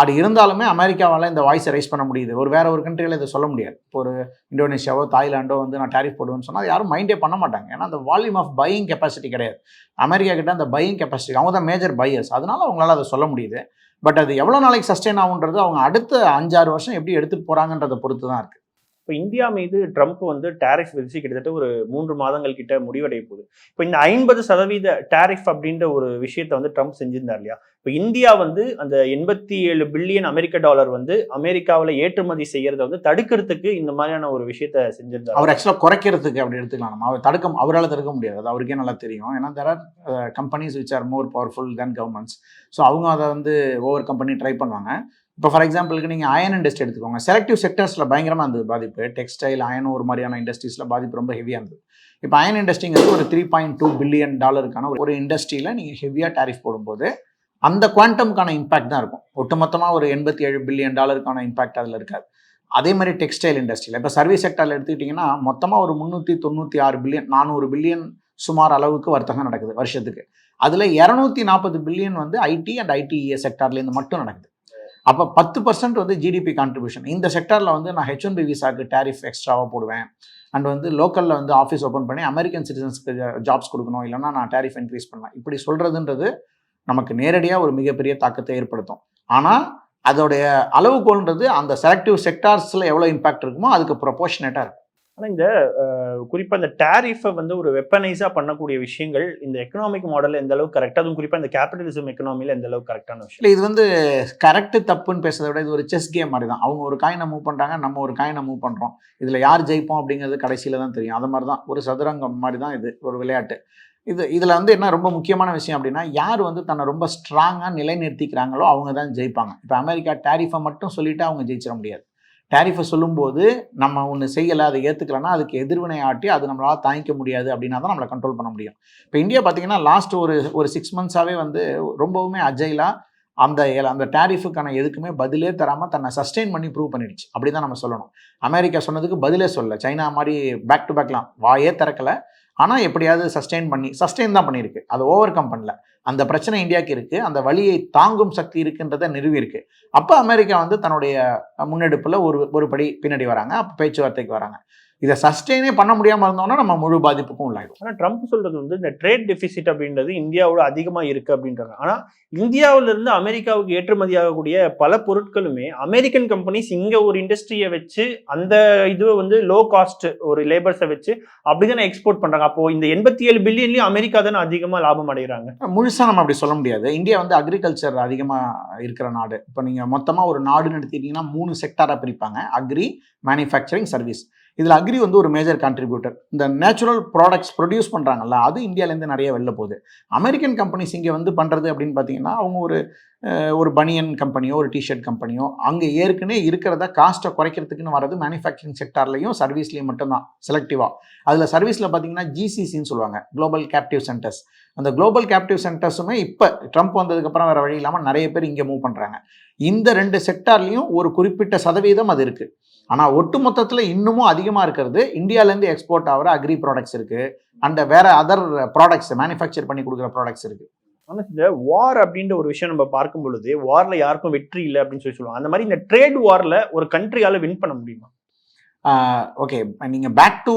அது இருந்தாலுமே அமெரிக்காவால் இந்த வாய்ஸை ரைஸ் பண்ண முடியுது. ஒரு வேற ஒரு கண்ட்ரியில் இதை சொல்ல முடியாது. இப்போ ஒரு இந்தோனேஷியாவோ தாய்லாண்டோ வந்து நான் டேரிஃப் போடுவேன்னு சொன்னால் யாரும் மைண்டே பண்ண மாட்டாங்க. ஏன்னா அந்த வால்யூம் ஆஃப் பையிங் கெப்பாசிட்டி கிடையாது. அமெரிக்கா கிட்ட அந்த பையிங் கெப்பாசிட்டி அவங்க தான் மேஜர் பையர்ஸ் அதனால அவங்களால அதை சொல்ல முடியுது. பட் அது எவ்வளோ நாளைக்கு சஸ்டெயின் ஆகுன்றது அவங்க அடுத்த அஞ்சாறு வருஷம் எப்படி எடுத்துகிட்டு போகிறாங்கன்றதை பொறுத்து தான் இருக்குது இப்போ இந்தியா மீது ட்ரம்ப் வந்து டேரிஃப் விதிச்சு கிட்டத்தட்ட ஒரு மூன்று மாதங்கள் கிட்ட முடிவடைய போகுது. இப்போ இந்த ஐம்பது சதவீத டேரிஃப் அப்படின்ற ஒரு விஷயத்தை வந்து ட்ரம்ப் செஞ்சிருந்தார் இல்லையா? இப்போ இந்தியா வந்து அந்த எண்பத்தி ஏழு பில்லியன் அமெரிக்க டாலர் வந்து அமெரிக்காவில் ஏற்றுமதி செய்யறதை வந்து தடுக்கிறதுக்கு இந்த மாதிரியான ஒரு விஷயத்த செஞ்சிருந்தார். அவர் ஆக்சுவலாக குறைக்கிறதுக்கு அப்படி எடுத்துக்கலாம். நம்ம அவர் தடுக்க அவரால் தடுக்க முடியாது. அது அவருக்கே நல்லா தெரியும். ஏன்னா there are companies which are more powerful then governments so அவங்க அதை வந்து ஓவர் கம்பெனி ட்ரை பண்ணுவாங்க. இப்போ ஃபார் எக்ஸாம்பிளுக்கு நீங்கள் அயன் இண்டஸ்ட்ரி எடுத்துக்கோங்க. செலக்டிவ் செக்டர்ஸில் பயங்கரமாக இருந்தது பாதிப்பு. டெக்ஸ்டைல் அயன் ஒரு மாதிரியான இண்டஸ்ட்ரீஸில் பாதிப்பு ரொம்ப ஹெவியாக இருந்தது. இப்போ அயன் இண்டஸ்ட்ரிங்கிறது ஒரு த்ரீ பாயிண்ட் டூ பில்லியன் டாலருக்கான ஒரு இண்டஸ்ட்ரியில் நீங்கள் ஹெவியாக டேரிஃப் போடும்போது அந்த குவாண்டம்க்கான இம்பாக்ட் தான் இருக்கும். ஒட்டுமொத்தமாக ஒரு எண்பத்தி ஏழு பில்லியன் டாலருக்கான இம்பாக்ட் அதில் இருக்காது. அதே மாதிரி டெக்ஸ்டைல் இண்டஸ்ட்ரியில் இப்போ சர்வீஸ் செக்டரில் எடுத்துக்கிட்டிங்கன்னா மொத்தமாக ஒரு முந்நூற்றி தொண்ணூற்றி ஆறு பில்லியன் நானூறு பில்லியன் சுமார் அளவுக்கு வர்த்தகம் நடக்குது வருஷத்துக்கு. அதில் இரநூத்தி நாற்பது பில்லியன் வந்து ஐடி அண்ட் ஐடிஇஏ செக்டார்லேருந்து மட்டும் நடக்குது. அப்போ பத்து பர்சன்ட் வந்து ஜிடிபி கான்ட்ரிபியூஷன் இந்த செக்டாரில் வந்து நான் ஹெச் ஒன் பி விசாக்கு டேரிஃப் எக்ஸ்ட்ராவாக போடுவேன். அண்ட் வந்து லோக்கலில் வந்து ஆஃபீஸ் ஓப்பன் பண்ணி அமெரிக்கன் சிட்டிசன்ஸ்க்கு ஜாப்ஸ் கொடுக்கணும். இல்லைனா நான் டேரிஃப் இன்க்ரீஸ் பண்ணலாம். இப்படி சொல்கிறதுன்றது நமக்கு நேரடியாக ஒரு மிகப்பெரிய தாக்கத்தை ஏற்படுத்தும். ஆனால் அதோடைய அளவுகோல்ன்றது அந்த செலக்டிவ் செக்டார்ஸில் எவ்வளோ இம்பாக்ட் இருக்குமோ அதுக்கு ப்ரொபோஷனேட்டாக இருக்கும். ஆனால் இந்த குறிப்பாக இந்த டேரிஃபை வந்து ஒரு வெப்பனைஸாக பண்ணக்கூடிய விஷயங்கள் இந்த எக்கனாமிக் மாடல் எந்த அளவுக்கு கரெக்டாக அதுவும் குறிப்பாக இந்த கேபிட்டலிசம் எக்கனாமியில் எந்த அளவுக்கு கரெக்டான விஷயம்? இல்லை இது வந்து கரெக்டு தப்புன்னு பேசுறதை விட இது ஒரு செஸ் கேம் மாதிரி தான் அவங்க ஒரு காயினை மூவ் பண்ணுறாங்க நம்ம ஒரு காயினை மூவ் பண்ணுறோம் இதில் யார் ஜெயிப்போம் அப்படிங்கிறது கடைசியில் தான் தெரியும். அது மாதிரி தான் ஒரு சதுரங்கம் மாதிரி தான் இது ஒரு விளையாட்டு. இது இதில் வந்து என்ன ரொம்ப முக்கியமான விஷயம் அப்படின்னா யார் வந்து தன்னை ரொம்ப ஸ்ட்ராங்காக நிலைநிறுத்திக்கிறாங்களோ அவங்க தான் ஜெயிப்பாங்க. இப்போ அமெரிக்கா டேரிஃபை மட்டும் சொல்லிட்டு அவங்க ஜெயிச்சிட முடியாது. டேரிஃபை சொல்லும்போது நம்ம ஒன்று செய்யலை அதை ஏற்றுக்கலன்னா அதுக்கு எதிர்வினை ஆட்டி அது நம்மளால் தாங்கிக்க முடியாது அப்படின்னா தான் நம்மளை கண்ட்ரோல் பண்ண முடியும். இப்போ இந்தியா பார்த்தீங்கன்னா லாஸ்ட் ஒரு ஒரு சிக்ஸ் மந்த்ஸாகவே வந்து ரொம்பவுமே அஜைலாக அந்த அந்த டேரிஃபுக்கான எதுக்குமே பதிலே தராமல் தன்னை சஸ்டெயின் பண்ணி ப்ரூவ் பண்ணிடுச்சு. அப்படி தான் நம்ம சொல்லணும். அமெரிக்கா சொன்னதுக்கு பதிலே சொல்லலை. சைனா மாதிரி பேக் டு பேக்லாம் வாயே திறக்கல. ஆனால் எப்படியாவது சஸ்டெயின் பண்ணி சஸ்டெயின் தான் பண்ணியிருக்கு. அதை ஓவர் கம் பண்ணல. அந்த பிரச்சனை இந்தியாவுக்கு இருக்கு. அந்த வழியை தாங்கும் சக்தி இருக்குன்றதை நிறுவியிருக்கு. அப்போ அமெரிக்கா வந்து தன்னுடைய முன்னெடுப்பில் ஒரு ஒரு படி பின்னாடி வராங்க. அப்போ பேச்சுவார்த்தைக்கு வராங்க. இதை சஸ்டெயினே பண்ண முடியாமல் இருந்தோம்னா நம்ம முழு பாதிப்புக்கும் உள்ளாயிடும் ஆனா ட்ரம்ப் சொல்றது வந்து இந்த ட்ரேட் டெபிசிட் அப்படின்றது இந்தியாவோட அதிகமா இருக்கு அப்படின்றாங்க. ஆனா இந்தியாவுல இருந்து அமெரிக்காவுக்கு ஏற்றுமதி ஆகக்கூடிய பல பொருட்களுமே அமெரிக்கன் கம்பெனிஸ் இங்க ஒரு இண்டஸ்ட்ரியை வச்சு அந்த இதுவை வந்து லோ காஸ்ட் ஒரு லேபர்ஸை வச்சு அப்படிதானே எக்ஸ்போர்ட் பண்றாங்க. அப்போ இந்த எண்பத்தி ஏழு பில்லியன்லயும் அமெரிக்கா தானே அதிகமா லாபம் அடைகிறாங்க. முழுசாக நம்ம அப்படி சொல்ல முடியாது. இந்தியா வந்து அக்ரிகல்ச்சர் அதிகமாக இருக்கிற நாடு. இப்போ நீங்கள் மொத்தமாக ஒரு நாடுன்னு எடுத்துக்கிட்டிங்கன்னா மூணு செக்டாராக பிரிப்பாங்க. அக்ரி மேனுஃபேக்சரிங் சர்வீஸ் இதில் அக்ரி வந்து ஒரு மேஜர் கான்ட்ரிபியூட்டர் இந்த நேச்சுரல் ப்ராடக்ட்ஸ் ப்ரொடியூஸ் பண்ணுறாங்கல்ல அது இந்தியாவிலேருந்து நிறைய வெளில போகுது. அமெரிக்கன் கம்பெனிஸ் இங்கே வந்து பண்ணுறது அப்படின்னு பார்த்தீங்கன்னா அவங்க ஒரு ஒரு பனியன் கம்பெனியோ ஒரு டிஷர்ட் கம்பெனியோ அங்கே ஏற்கனவே இருக்கிறத காஸ்ட்டை குறைக்கிறதுக்குன்னு வரது மேனுஃபேக்சரிங் செக்டார்லையும் சர்வீஸ்லேயும் மட்டும்தான் செலக்டிவாக அதில் சர்வீஸில் பார்த்தீங்கன்னா ஜிசிசின்னு சொல்லுவாங்க குளோபல் கேப்டிவ் சென்டர்ஸ் அந்த குளோபல் கேப்டிவ் சென்டர்ஸுமே இப்போ ட்ரம்ப் வந்ததுக்கப்புறம் வேறு வழி இல்லாமல் நிறைய பேர் இங்கே மூவ் பண்ணுறாங்க இந்த ரெண்டு செக்டார்லேயும் ஒரு குறிப்பிட்ட சதவீதம் அது இருக்குது ஆனால் ஒட்டு மொத்தத்தில் இன்னமும் அதிகமாக இருக்கிறது இந்தியாவிலேருந்து எக்ஸ்போர்ட் ஆகிற அக்ரி ப்ராடக்ட்ஸ் இருக்குது அண்ட் வேற அதர் ப்ராடக்ட்ஸ் மேனுஃபேக்சர் பண்ணி கொடுக்குற ப்ராடக்ட்ஸ் இருக்குது ஆனால் இந்த வார் அப்படின்ற ஒரு விஷயம் நம்ம பார்க்கும் பொழுது வாரில் யாருக்கும் வெற்றி இல்லை அப்படின்னு சொல்லி சொல்லுவாங்க. அந்த மாதிரி இந்த ட்ரேட் வாரில் ஒரு கண்ட்ரியால் வின் பண்ண முடியுமா? ஓகே நீங்கள் பேக் டு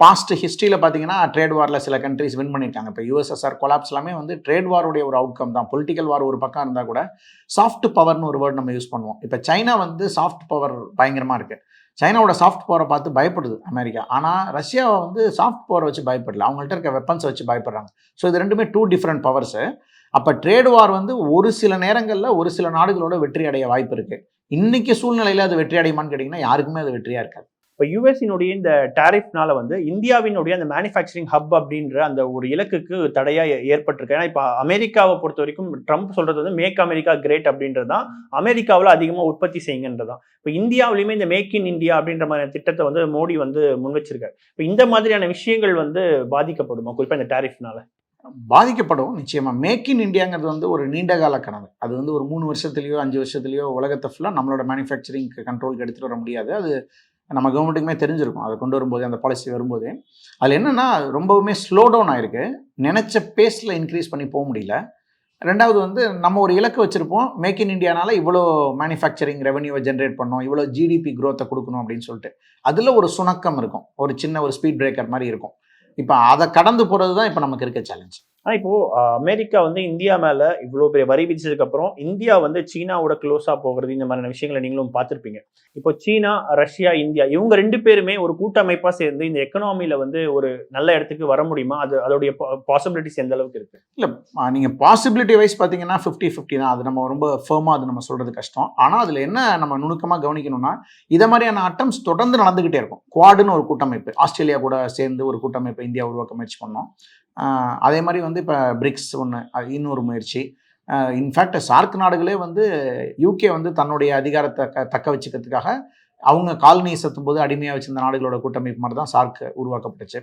பாஸ்ட் ஹிஸ்ட்ரியில் பார்த்தீங்கன்னா ட்ரேட் வாரில் சில கண்ட்ரிஸ் வின் பண்ணியிருக்காங்க இப்போ யூஎஸ்எஸ்ஆர் கொலாப்ஸ் எல்லாமே வந்து ட்ரேட் வாருடைய ஒரு அவுட்கம் தான். பொலிட்டிக்கல் வார் ஒரு பக்கம் இருந்தால் கூட சாஃப்ட் பவர்னு ஒரு வேர்ட் நம்ம யூஸ் பண்ணுவோம். இப்போ சைனா வந்து சாஃப்ட் பவர் பயங்கரமாக இருக்குது சைனாவோட சாஃப்ட் பவரை பார்த்து பயப்படுது அமெரிக்கா. ஆனால் ரஷ்யாவை வந்து சாஃப்ட் பவரை வச்சு பயப்படல. அவங்கள்ட்ட இருக்க வெப்பன்ஸை வச்சு பயப்படுறாங்க. ஸோ இது ரெண்டுமே டூ டிஃப்ரெண்ட் பவர்ஸு அப்போ ட்ரேட் வார் வந்து ஒரு சில நேரங்களில் ஒரு சில நாடுகளோட வெற்றி அடைய வாய்ப்பு இருக்குது இன்றைக்கி சூழ்நிலையில் அது வெற்றி அடையுமான்னு கேட்டிங்கன்னா யாருக்குமே அது வெற்றியாக இருக்காது. இப்போ யூஎஸ்இனுடைய இந்த டேரிஃப்னால வந்து இந்தியாவினுடைய அந்த மேனுஃபேக்சரிங் ஹப் அப்படின்ற அந்த ஒரு இலக்குக்கு தடையாக ஏற்பட்டிருக்கு. ஏன்னா இப்போ அமெரிக்காவை பொறுத்த வரைக்கும் ட்ரம்ப் சொல்றது வந்து மேக் அமெரிக்கா கிரேட் அப்படின்றது தான் அமெரிக்காவில் அதிகமாக உற்பத்தி செய்யுங்கன்றது தான் இப்போ இந்தியாவிலையுமே இந்த மேக் இன் இந்தியா அப்படின்ற மாதிரி திட்டத்தை வந்து மோடி வந்து முன் வச்சிருக்காரு இப்போ இந்த மாதிரியான விஷயங்கள் வந்து பாதிக்கப்படுமா? குறிப்பாக இந்த டேரிஃப்னால பாதிக்கப்படும் நிச்சயமாக மேக் இன் இந்தியாங்கிறது வந்து ஒரு நீண்ட கால கனவு. அது வந்து ஒரு மூணு வருஷத்துலேயோ அஞ்சு வருஷத்துலேயோ உலகத்தை ஃபுல்லாக நம்மளோட மேனுஃபேக்சரிங் கண்ட்ரோலுக்கு எடுத்துகிட்டு வர முடியாது. அது நம்ம கவர்மெண்ட்டுக்குமே தெரிஞ்சிருக்கும். அதை கொண்டு வரும்போது அந்த பாலிசி வரும்போது. அதில் என்னென்னா ரொம்பவுமே ஸ்லோ டவுன் ஆயிருக்கு. நினைச்ச பேஸில் இன்க்ரீஸ் பண்ணி போக முடியல. ரெண்டாவது வந்து நம்ம ஒரு இலக்கு வச்சுருப்போம். மேக் இன் இண்டியானால இவ்வளோ மேனுஃபேக்சரிங் ரெவன்யூவை ஜென்ரேட் பண்ணோம். இவ்வளோ ஜிடிபி க்ரோத்தை கொடுக்கணும் அப்படின்னு சொல்லிட்டு. அதில் ஒரு சுணக்கம் இருக்கும். ஒரு சின்ன ஒரு ஸ்பீட் பிரேக்கர் மாதிரி இருக்கும். இப்போ அதை கடந்து போகிறது தான் இப்போ நமக்கு இருக்க சேலஞ்ச் ஆனா இப்போ அமெரிக்கா வந்து இந்தியா மேலே இவ்வளோ பெரிய வரி விதிச்சதுக்கப்புறம் இந்தியா வந்து சீனாவோட க்ளோஸாக போகிறது இந்த மாதிரியான விஷயங்களை நீங்களும் பார்த்துருப்பீங்க. இப்போ சீனா ரஷ்யா இந்தியா இவங்க ரெண்டு பேருமே ஒரு கூட்டமைப்பாக சேர்ந்து இந்த எக்கனாமியில் வந்து ஒரு நல்ல இடத்துக்கு வர முடியுமா? அது அதோடைய பாசிபிலிட்டிஸ் எந்த அளவுக்கு இருக்கு? இல்லை நீங்கள் பாசிபிலிட்டி வைஸ் பார்த்தீங்கன்னா ஃபிஃப்டி ஃபிஃப்டி தான். அது நம்ம ரொம்ப ஃபேமாக அது நம்ம சொல்கிறது கஷ்டம். ஆனால் அதில் என்ன நம்ம நுணுக்கமாக கவனிக்கணும்னா இதை மாதிரியான அட்டம்ஸ் தொடர்ந்து நடந்துகிட்டே இருக்கும். குவாடுன்னு ஒரு கூட்டமைப்பு. ஆஸ்திரேலியா கூட சேர்ந்து ஒரு கூட்டமைப்பை இந்தியா உருவாக்க முயற்சி பண்ணோம். அதே மாதிரி வந்து இப்போ பிரிக்ஸ் ஒன்று இன்னொரு முயற்சி. இன்ஃபேக்ட் சார்க் நாடுகளே வந்து யூகே வந்து தன்னுடைய அதிகாரத்தை க- தக்க வச்சுக்கிறதுக்காக அவங்க காலனி சத்தும் போது அடிமையாக வச்சிருந்த நாடுகளோட கூட்டமைப்பு மாதிரி தான் சார்க் உருவாக்கப்பட்டுச்சு.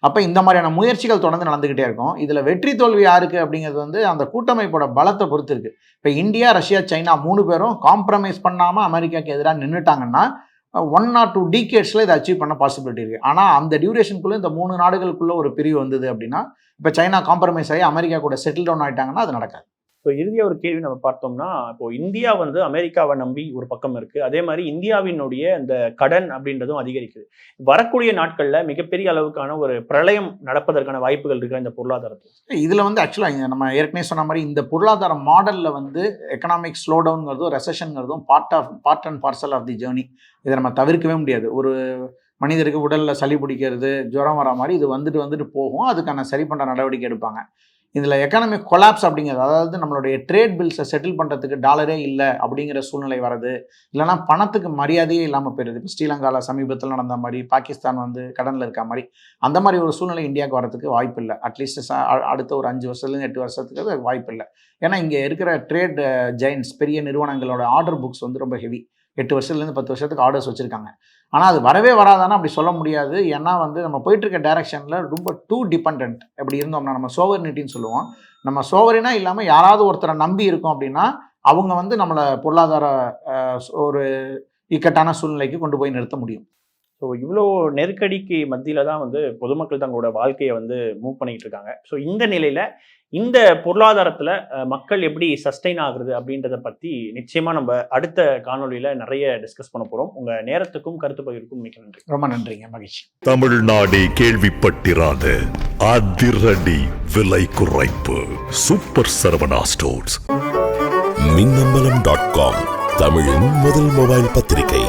அப்போ இந்த மாதிரியான முயற்சிகள் தொடர்ந்து நடந்துக்கிட்டே இருக்கும். இதில் வெற்றி தோல்வி யாருக்கு அப்படிங்கிறது வந்து அந்த கூட்டமைப்போட பலத்தை பொறுத்து இருக்குது இப்போ இந்தியா ரஷ்யா சைனா மூணு பேரும் காம்ப்ரமைஸ் பண்ணாமல் அமெரிக்காவுக்கு எதிராக நின்றுட்டாங்கன்னா ஒன் ஆர் டூ டிகேட்ஸில் இதை அச்சீவ் பண்ண பாசிபிலிட்டி இருக்குது ஆனால் அந்த டியூரேஷனுக்குள்ளே இந்த மூணு நாடுகளுக்குள்ளே ஒரு பிரிவு வந்தது அப்படின்னா இப்போ சைனா காம்ப்ரமைஸ் ஆகி அமெரிக்கா கூட செட்டில் டவுன் ஆகிட்டாங்கன்னா அது நடக்காது. இப்போ இறுதியாக ஒரு கேள்வி நம்ம பார்த்தோம்னா இப்போ இந்தியா வந்து அமெரிக்காவை நம்பி ஒரு பக்கம் இருக்கு. அதே மாதிரி இந்தியாவினுடைய அந்த கடன் அப்படின்றதும் அதிகரிக்குது. வரக்கூடிய நாட்களில் மிகப்பெரிய அளவுக்கான ஒரு பிரளயம் நடப்பதற்கான வாய்ப்புகள் இருக்கு இந்த பொருளாதாரத்தில்? இதில் வந்து ஆக்சுவலாக நம்ம ஏற்கனவே சொன்ன மாதிரி இந்த பொருளாதார மாடலில் வந்து எக்கனாமிக் ஸ்லோ டவுன்ங்கிறதும் ரெசஷனுங்கிறதும் part of part and parcel of the journey இதை நம்ம தவிர்க்கவே முடியாது. ஒரு மனிதருக்கு உடலில் சளி பிடிக்கிறது ஜுரம் வர மாதிரி இது வந்துட்டு வந்துட்டு போகும். அதுக்கான சரி பண்ணுற நடவடிக்கை எடுப்பாங்க. இதில் எக்கனாமிக் கொலாப்ஸ் அப்படிங்கிறது அதாவது நம்மளுடைய ட்ரேட் பில்ஸை செட்டில் பண்ணுறதுக்கு டாலரே இல்லை அப்படிங்கிற சூழ்நிலை வருது இல்லைன்னா பணத்துக்கு மரியாதையே இல்லாமல் போயிடுது இப்போ ஸ்ரீலங்காவில் சமீபத்தில் நடந்த மாதிரி பாகிஸ்தான் வந்து கடனில் இருக்க மாதிரி அந்த மாதிரி ஒரு சூழ்நிலை இந்தியாவுக்கு வரதுக்கு வாய்ப்பு இல்லை அட்லீஸ்ட் அடுத்த ஒரு அஞ்சு வருஷத்துலேருந்து எட்டு வருஷத்துக்கு அது வாய்ப்பு இல்லை ஏன்னா இங்கே இருக்கிற ட்ரேட் ஜெயின்ஸ் பெரிய நிறுவனங்களோட ஆர்டர் புக்ஸ் வந்து ரொம்ப ஹெவி எட்டு வருஷத்துலேருந்து பத்து வருஷத்துக்கு ஆர்டர்ஸ் வச்சுருக்காங்க. ஆனால் அது வரவே வராதானா அப்படி சொல்ல முடியாது. ஏன்னா வந்து நம்ம போயிட்டுருக்க டேரெக்ஷனில் ரொம்ப டூ டிபெண்ட் எப்படி இருந்தோம்னா நம்ம சோவர்னிட்டின்னு சொல்லுவோம். நம்ம சோவரினா இல்லாமல் யாராவது ஒருத்தரை நம்பி இருக்கோம் அப்படின்னா அவங்க வந்து நம்மளை பொருளாதார ஒரு இக்கட்டான சூழ்நிலைக்கு கொண்டு போய் நிறுத்த முடியும். ஸோ இவ்வளோ நெருக்கடிக்கு மத்தியில தான் வந்து பொதுமக்கள் தங்களோட வாழ்க்கையை வந்து மூவ் பண்ணிட்டு இருக்காங்க. ஸோ இந்த நிலையில இந்த பொருளாதாரத்துல மக்கள் எப்படி சஸ்டைன் ஆகுறது அப்படின்றத பத்தி நிச்சயமா நம்ம அடுத்த காணொளியில நிறைய டிஸ்கஸ் பண்ண போறோம். உங்க நேரத்துக்கும் கருத்து பகிர்வுக்கும் மிக்க நன்றி. ரொம்ப நன்றிங்க. மகிழ்ச்சி. தமிழ்நாடே கேள்விப்பட்டிராத அதிரடி விலை குறைப்பு. Super Saravana stores. Minnambalam dot com தமிழின் முதல் மொபைல் பத்திரிகை.